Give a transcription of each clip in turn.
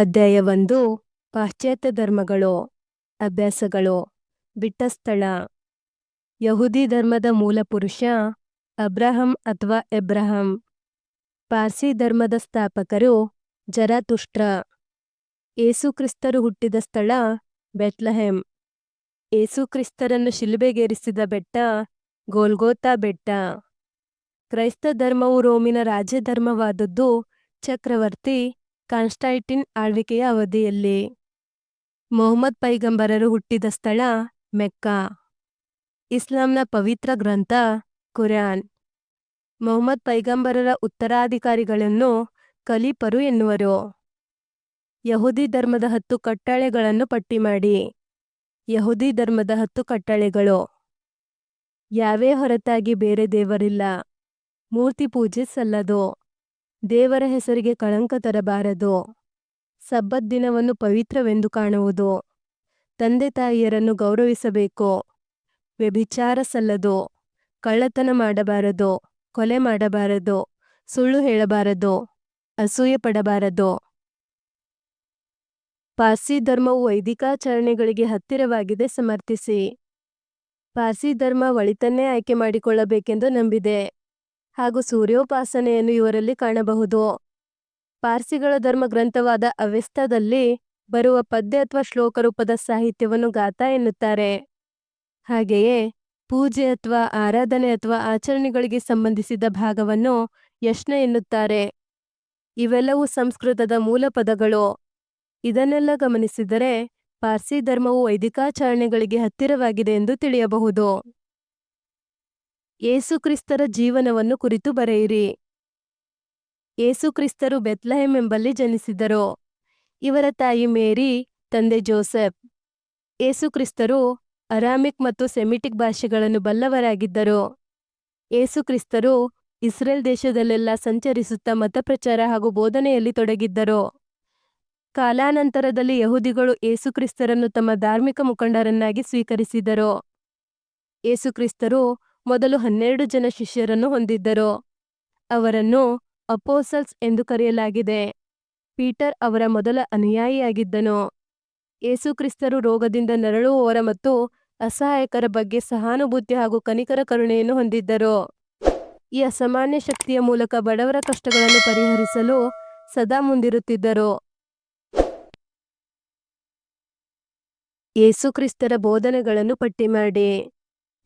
ಅಧ್ಯಾಯ ಒಂದು ಪಾಶ್ಚಾತ್ಯ ಧರ್ಮಗಳು ಅಭ್ಯಾಸಗಳು ಬಿಟ್ಟ ಸ್ಥಳ ಯಹೂದಿ ಧರ್ಮದ ಮೂಲಪುರುಷ ಅಬ್ರಹಂ ಅಥವಾ ಎಬ್ರಹಂ. ಪಾರ್ಸಿ ಧರ್ಮದ ಸ್ಥಾಪಕರು ಜರಾತುಷ್ಟ್ರ. ಏಸುಕ್ರಿಸ್ತರು ಹುಟ್ಟಿದ ಸ್ಥಳ ಬೆಟ್ಲಹೆಂ ಏಸುಕ್ರಿಸ್ತರನ್ನು ಶಿಲುಬೆಗೇರಿಸಿದ ಬೆಟ್ಟ ಗೋಲ್ಗೋತಾ ಬೆಟ್ಟ. ಕ್ರೈಸ್ತ ಧರ್ಮವು ರೋಮಿನ ರಾಜ್ಯಧರ್ಮವಾದದ್ದು ಚಕ್ರವರ್ತಿ ಕಾನ್ಸ್ಟೈಟಿನ್ ಆಳ್ವಿಕೆಯ ಅವಧಿಯಲ್ಲಿ. ಮೊಹಮ್ಮದ್ ಪೈಗಂಬರರು ಹುಟ್ಟಿದ ಸ್ಥಳ ಮೆಕ್ಕಾ. ಇಸ್ಲಾಂನ ಪವಿತ್ರ ಗ್ರಂಥ ಕುರಾನ್. ಮೊಹಮ್ಮದ್ ಪೈಗಂಬರರ ಉತ್ತರಾಧಿಕಾರಿಗಳನ್ನು ಕಲೀಪರು ಎನ್ನುವರು. ಯಹೂದಿ ಧರ್ಮದ ಹತ್ತು ಕಟ್ಟಳೆಗಳನ್ನು ಪಟ್ಟಿ ಮಾಡಿ. ಯಹೂದಿ ಧರ್ಮದ ಹತ್ತು ಕಟ್ಟಳೆಗಳು. ಯಾವೇ ಹೊರತಾಗಿ ಬೇರೆ ದೇವರಿಲ್ಲ. ಮೂರ್ತಿ ಪೂಜೆ ಸಲ್ಲದು. ದೇವರ ಹೆಸರಿಗೆ ಕಳಂಕ ತರಬಾರದು. ಸಬ್ಬತ್ ದಿನವನ್ನು ಪವಿತ್ರವೆಂದು ಕಾಣುವುದು. ತಂದೆ ತಾಯಿಯರನ್ನು ಗೌರವಿಸಬೇಕು. ವ್ಯಭಿಚಾರ ಸಲ್ಲದು. ಕಳ್ಳತನ ಮಾಡಬಾರದು. ಕೊಲೆ ಮಾಡಬಾರದು. ಸುಳ್ಳು ಹೇಳಬಾರದು. ಅಸೂಯೆ ಪಡಬಾರದು. ಪಾರ್ಸಿ ಧರ್ಮವು ವೈದಿಕಾಚರಣೆಗಳಿಗೆ ಹತ್ತಿರವಾಗಿದೆ, ಸಮರ್ಥಿಸಿ. ಪಾರ್ಸಿ ಧರ್ಮ ಒಳಿತನ್ನೇ ಆಯ್ಕೆ ಮಾಡಿಕೊಳ್ಳಬೇಕೆಂದು ನಂಬಿದೆ. ಹಾಗೂ ಸೂರ್ಯೋಪಾಸನೆಯನ್ನು ಇವರಲ್ಲಿ ಕಾಣಬಹುದು. ಪಾರ್ಸಿಗಳ ಧರ್ಮ ಗ್ರಂಥವಾದ ಅವೆಸ್ತದಲ್ಲಿ ಬರುವ ಪದ್ಯ ಅಥವಾ ಶ್ಲೋಕ ರೂಪದ ಸಾಹಿತ್ಯವನ್ನು ಗಾಥಾ ಎನ್ನುತ್ತಾರೆ. ಹಾಗೆಯೇ ಪೂಜೆ ಅಥವಾ ಆರಾಧನೆ ಅಥವಾ ಆಚರಣೆಗಳಿಗೆ ಸಂಬಂಧಿಸಿದ ಭಾಗವನ್ನು ಯಶ್ನ ಎನ್ನುತ್ತಾರೆ. ಇವೆಲ್ಲವೂ ಸಂಸ್ಕೃತದ ಮೂಲ ಪದಗಳು. ಇದನ್ನೆಲ್ಲ ಗಮನಿಸಿದರೆ ಪಾರ್ಸಿ ಧರ್ಮವು ವೈದಿಕಾಚರಣೆಗಳಿಗೆ ಹತ್ತಿರವಾಗಿದೆ ಎಂದು ತಿಳಿಯಬಹುದು. ಏಸುಕ್ರಿಸ್ತರ ಜೀವನವನ್ನು ಕುರಿತು ಬರೆಯಿರಿ. ಏಸುಕ್ರಿಸ್ತರು ಬೆತ್ಲಹೆಮ್ ಎಂಬಲ್ಲಿ ಜನಿಸಿದರು. ಇವರ ತಾಯಿ ಮೇರಿ, ತಂದೆ ಜೋಸೆಫ್. ಏಸುಕ್ರಿಸ್ತರು ಅರಾಮಿಕ್ ಮತ್ತು ಸೆಮಿಟಿಕ್ ಭಾಷೆಗಳನ್ನು ಬಲ್ಲವರಾಗಿದ್ದರು. ಏಸುಕ್ರಿಸ್ತರು ಇಸ್ರೇಲ್ ದೇಶದಲ್ಲೆಲ್ಲ ಸಂಚರಿಸುತ್ತಾ ಮತಪ್ರಚಾರ ಹಾಗೂ ಬೋಧನೆಯಲ್ಲಿ ತೊಡಗಿದ್ದರು. ಕಾಲಾನಂತರದಲ್ಲಿ ಯಹೂದಿಗಳು ಏಸುಕ್ರಿಸ್ತರನ್ನು ತಮ್ಮ ಧಾರ್ಮಿಕ ಮುಖಂಡರನ್ನಾಗಿ ಸ್ವೀಕರಿಸಿದರು. ಏಸುಕ್ರಿಸ್ತರು ಮೊದಲು ಹನ್ನೆರಡು ಜನ ಶಿಷ್ಯರನ್ನು ಹೊಂದಿದ್ದರು. ಅವರನ್ನು ಅಪೋಸಲ್ಸ್ ಎಂದು ಕರೆಯಲಾಗಿದೆ. ಪೀಟರ್ ಅವರ ಮೊದಲ ಅನುಯಾಯಿಯಾಗಿದ್ದನು. ಯೇಸುಕ್ರಿಸ್ತರು ರೋಗದಿಂದ ನರಳುವವರ ಮತ್ತು ಅಸಹಾಯಕರ ಬಗ್ಗೆ ಸಹಾನುಭೂತಿ ಹಾಗೂ ಕನಿಕರ ಕರುಣೆಯನ್ನು ಹೊಂದಿದ್ದರು. ಈ ಅಸಾಮಾನ್ಯ ಶಕ್ತಿಯ ಮೂಲಕ ಬಡವರ ಕಷ್ಟಗಳನ್ನು ಪರಿಹರಿಸಲು ಸದಾ ಮುಂದಿರುತ್ತಿದ್ದರು. ಯೇಸುಕ್ರಿಸ್ತರ ಬೋಧನೆಗಳನ್ನು ಪಟ್ಟಿ ಮಾಡಿ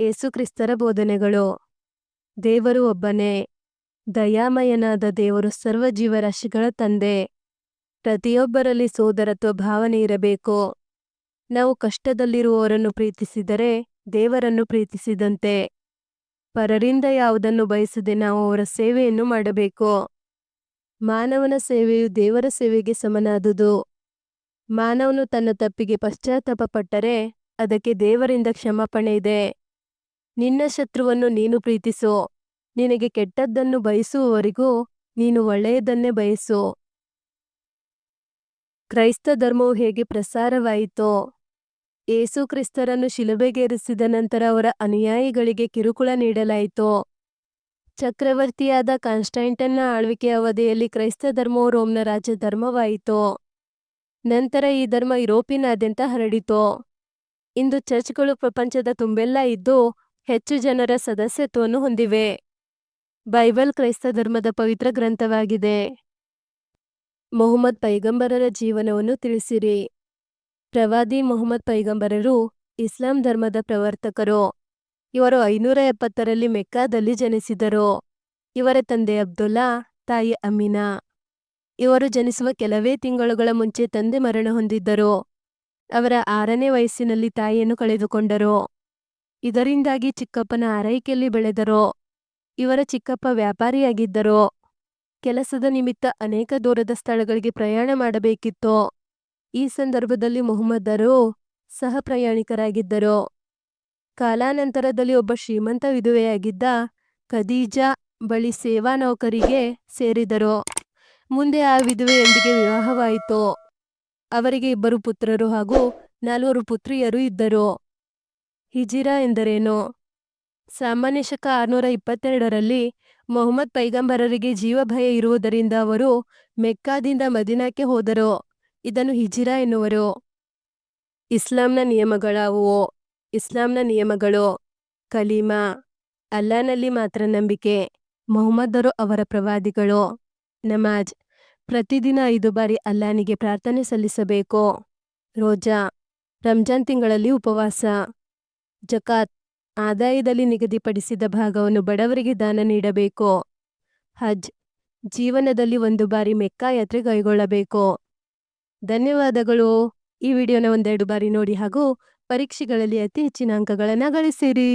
ಏಸುಕ್ರಿಸ್ತರ ಬೋಧನೆಗಳು. ದೇವರು ಒಬ್ಬನೇ. ದಯಾಮಯನಾದ ದೇವರು ಸರ್ವ ಜೀವರಾಶಿಗಳ ತಂದೆ. ಪ್ರತಿಯೊಬ್ಬರಲ್ಲಿ ಸೋದರತ್ವ ಭಾವನೆ ಇರಬೇಕು. ನಾವು ಕಷ್ಟದಲ್ಲಿರುವವರನ್ನು ಪ್ರೀತಿಸಿದರೆ ದೇವರನ್ನು ಪ್ರೀತಿಸಿದಂತೆ. ಪರರಿಂದ ಯಾವುದನ್ನು ಬಯಸದೆ ನಾವು ಅವರ ಸೇವೆಯನ್ನು ಮಾಡಬೇಕು. ಮಾನವನ ಸೇವೆಯು ದೇವರ ಸೇವೆಗೆ ಸಮನಾದುದು. ಮಾನವನು ತನ್ನ ತಪ್ಪಿಗೆ ಪಶ್ಚಾತ್ತಾಪ ಪಟ್ಟರೆ ಅದಕ್ಕೆ ದೇವರಿಂದ ಕ್ಷಮಾಪಣೆ ಇದೆ. ನಿನ್ನ ಶತ್ರುವನ್ನು ನೀನು ಪ್ರೀತಿಸು. ನಿನಗೆ ಕೆಟ್ಟದ್ದನ್ನು ಬಯಸುವವರಿಗೂ ನೀನು ಒಳ್ಳೆಯದನ್ನೇ ಬಯಸು. ಕ್ರೈಸ್ತ ಧರ್ಮವು ಹೇಗೆ ಪ್ರಸಾರವಾಯಿತೋ. ಏಸು ಕ್ರಿಸ್ತರನ್ನು ಶಿಲುಬೆಗೇರಿಸಿದ ನಂತರ ಅವರ ಅನುಯಾಯಿಗಳಿಗೆ ಕಿರುಕುಳ ನೀಡಲಾಯಿತು. ಚಕ್ರವರ್ತಿಯಾದ ಕಾನ್ಸ್ಟೈಂಟನ್ನ ಆಳ್ವಿಕೆಯ ಅವಧಿಯಲ್ಲಿ ಕ್ರೈಸ್ತ ಧರ್ಮವು ರೋಮ್ನ ರಾಜ್ಯ ಧರ್ಮವಾಯಿತು. ನಂತರ ಈ ಧರ್ಮ ಯುರೋಪಿನಾದ್ಯಂತ ಹರಡಿತು. ಇಂದು ಚರ್ಚ್ಗಳು ಪ್ರಪಂಚದ ತುಂಬೆಲ್ಲ ಇದ್ದು ಹೆಚ್ಚು ಜನರ ಸದಸ್ಯತ್ವವನ್ನು ಹೊಂದಿವೆ. ಬೈಬಲ್ ಕ್ರೈಸ್ತ ಧರ್ಮದ ಪವಿತ್ರ ಗ್ರಂಥವಾಗಿದೆ. ಮೊಹಮ್ಮದ್ ಪೈಗಂಬರರ ಜೀವನವನ್ನು ತಿಳಿಸಿರಿ. ಪ್ರವಾದಿ ಮೊಹಮ್ಮದ್ ಪೈಗಂಬರರು ಇಸ್ಲಾಂ ಧರ್ಮದ ಪ್ರವರ್ತಕರು. ಇವರು ಐನೂರ ಎಪ್ಪತ್ತರಲ್ಲಿ ಮೆಕ್ಕಾದಲ್ಲಿ ಜನಿಸಿದರು. ಇವರ ತಂದೆ ಅಬ್ದುಲ್ಲಾ, ತಾಯಿ ಅಮೀನಾ. ಇವರು ಜನಿಸುವ ಕೆಲವೇ ತಿಂಗಳುಗಳ ಮುಂಚೆ ತಂದೆ ಮರಣ ಹೊಂದಿದ್ದರು. ಅವರ ಆರನೇ ವಯಸ್ಸಿನಲ್ಲಿ ತಾಯಿಯನ್ನು ಕಳೆದುಕೊಂಡರು. ಇದರಿಂದಾಗಿ ಚಿಕ್ಕಪ್ಪನ ಆರೈಕೆಯಲ್ಲಿ ಬೆಳೆದರು. ಇವರ ಚಿಕ್ಕಪ್ಪ ವ್ಯಾಪಾರಿಯಾಗಿದ್ದರು. ಕೆಲಸದ ನಿಮಿತ್ತ ಅನೇಕ ದೂರದ ಸ್ಥಳಗಳಿಗೆ ಪ್ರಯಾಣ ಮಾಡಬೇಕಿತ್ತು. ಈ ಸಂದರ್ಭದಲ್ಲಿ ಮೊಹಮ್ಮದರು ಸಹ ಪ್ರಯಾಣಿಕರಾಗಿದ್ದರು. ಕಾಲಾನಂತರದಲ್ಲಿ ಒಬ್ಬ ಶ್ರೀಮಂತ ವಿಧವೆಯಾಗಿದ್ದ ಖದೀಜಾ ಬಳಿ ಸೇವಾ ನೌಕರಿಗೆ ಸೇರಿದರು. ಮುಂದೆ ಆ ವಿಧವೆಯೊಂದಿಗೆ ವಿವಾಹವಾಯಿತು. ಅವರಿಗೆ ಇಬ್ಬರು ಪುತ್ರರು ಹಾಗೂ ನಾಲ್ವರು ಪುತ್ರಿಯರು ಇದ್ದರು. ಹಿಜಿರಾ ಎಂದರೇನು? ಸಾಮಾನ್ಯ ಶಕ ಆರುನೂರ ಇಪ್ಪತ್ತೆರಡರಲ್ಲಿ ಮೊಹಮ್ಮದ್ ಪೈಗಂಬರರಿಗೆ ಜೀವಭಯ ಇರುವುದರಿಂದ ಅವರು ಮೆಕ್ಕಾದಿಂದ ಮದಿನಾಕ್ಕೆ ಹೋದರು. ಇದನ್ನು ಹಿಜಿರಾ ಎನ್ನುವರು. ಇಸ್ಲಾಂನ ನಿಯಮಗಳಾವುವು? ಇಸ್ಲಾಂನ ನಿಯಮಗಳು. ಕಲೀಮಾ ಅಲ್ಲಾನಲ್ಲಿ ಮಾತ್ರ ನಂಬಿಕೆ. ಮೊಹಮ್ಮದರು ಅವರ ಪ್ರವಾದಿಗಳು. ನಮಾಜ್. ಪ್ರತಿದಿನ ಐದು ಬಾರಿ ಅಲ್ಲಾನಿಗೆ ಪ್ರಾರ್ಥನೆ ಸಲ್ಲಿಸಬೇಕು. ರೋಜಾ. ರಂಜಾನ್ ತಿಂಗಳಲ್ಲಿ ಉಪವಾಸ. ಜಕಾತ್ ಆದಾಯದಲ್ಲಿ ನಿಗದಿಪಡಿಸಿದ ಭಾಗವನ್ನು ಬಡವರಿಗೆ ದಾನ ನೀಡಬೇಕು. ಹಜ್ ಜೀವನದಲ್ಲಿ ಒಂದು ಬಾರಿ ಮೆಕ್ಕಾ ಯಾತ್ರೆ ಕೈಗೊಳ್ಳಬೇಕು. ಧನ್ಯವಾದಗಳು. ಈ ವಿಡಿಯೋನ ಒಂದೆರಡು ಬಾರಿ ನೋಡಿ ಹಾಗೂ ಪರೀಕ್ಷೆಗಳಲ್ಲಿ ಅತಿ ಹೆಚ್ಚಿನ ಅಂಕಗಳನ್ನು ಗಳಿಸಿರಿ.